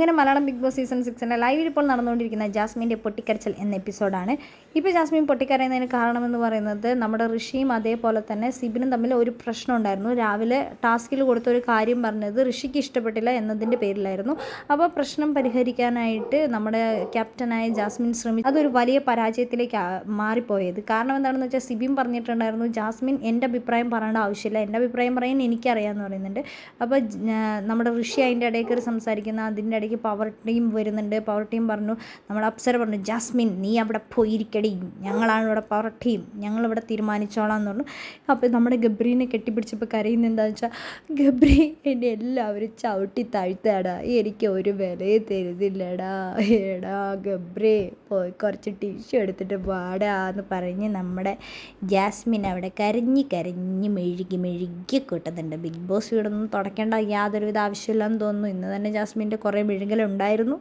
അങ്ങനെ Malayalam big Boss season സിക്സിന്റെ ലൈവിൽ ഇപ്പോൾ നടന്നുകൊണ്ടിരിക്കുന്ന ജാസ്മിന്റെ പൊട്ടിക്കരച്ചൽ എന്ന എപ്പിസോഡാണ്. ഇപ്പോൾ ജാസ്മിൻ പൊട്ടിക്കരയുന്നതിന് കാരണമെന്ന് പറയുന്നത് നമ്മുടെ ഋഷിയും അതേപോലെ തന്നെ സിബിനും തമ്മിൽ ഒരു പ്രശ്നം ഉണ്ടായിരുന്നു. രാവിലെ ടാസ്കിൽ കൊടുത്ത ഒരു കാര്യം പറഞ്ഞത് ഋഷിക്ക് ഇഷ്ടപ്പെട്ടില്ല എന്നതിന്റെ പേരിലായിരുന്നു. അപ്പോൾ പ്രശ്നം പരിഹരിക്കാനായിട്ട് നമ്മുടെ ക്യാപ്റ്റനായ ജാസ്മിൻ ശ്രമിച്ചു. അതൊരു വലിയ പരാജയത്തിലേക്ക് മാറിപ്പോയത്. കാരണം എന്താണെന്ന് വെച്ചാൽ സിബിൻ പറഞ്ഞിട്ടുണ്ടായിരുന്നു ജാസ്മിൻ എന്റെ അഭിപ്രായം പറയേണ്ട ആവശ്യമില്ല. എന്റെ അഭിപ്രായം പറയാൻ എനിക്കറിയാമെന്ന് പറയുന്നുണ്ട്. അപ്പോൾ നമ്മുടെ ഋഷി അതിന്റെ ഇടയിൽ കയറി സംസാരിക്കുന്ന അതിന്റെ ഇടയ്ക്ക് പവർ ടീം വരുന്നുണ്ട്. പവർ ടീം പറഞ്ഞു നമ്മൾ അപ്സര പറഞ്ഞു ജാസ്മിൻ നീ അവിടെ പോയിരിക്കടി. ഞങ്ങളാണ് ഇവിടെ പവർ ടീം ഞങ്ങളിവിടെ തീരുമാനിച്ചോളാം എന്ന് പറഞ്ഞു. അപ്പോൾ നമ്മുടെ ഗബ്രീനെ കെട്ടിപ്പിടിച്ചപ്പോൾ കരയുന്ന എന്താണെന്ന് വെച്ചാൽ ഗബ്രി എന്നെ എല്ലാവരും ചവിട്ടി താഴ്ത്താടാ. എനിക്ക് ഒരു വിലയെ തരുന്നില്ലടാ. എടാ ഗബ്രി പോയി കുറച്ച് ടിഷ്യൂ എടുത്തിട്ട് പാടാ എന്ന് പറഞ്ഞ് നമ്മുടെ ജാസ്മിൻ അവിടെ കരഞ്ഞ് കരഞ്ഞ് മെഴുകി മെഴുകി കൂട്ടുന്നുണ്ട്. ബിഗ് ബോസ് വീടൊന്നും തുടക്കേണ്ട യാതൊരുവിധ ആവശ്യമില്ലെന്ന് തോന്നുന്നു. ഇന്ന് തന്നെ ജാസ്മിന്റെ കുറേ മെഴുകലുണ്ടായിരുന്നു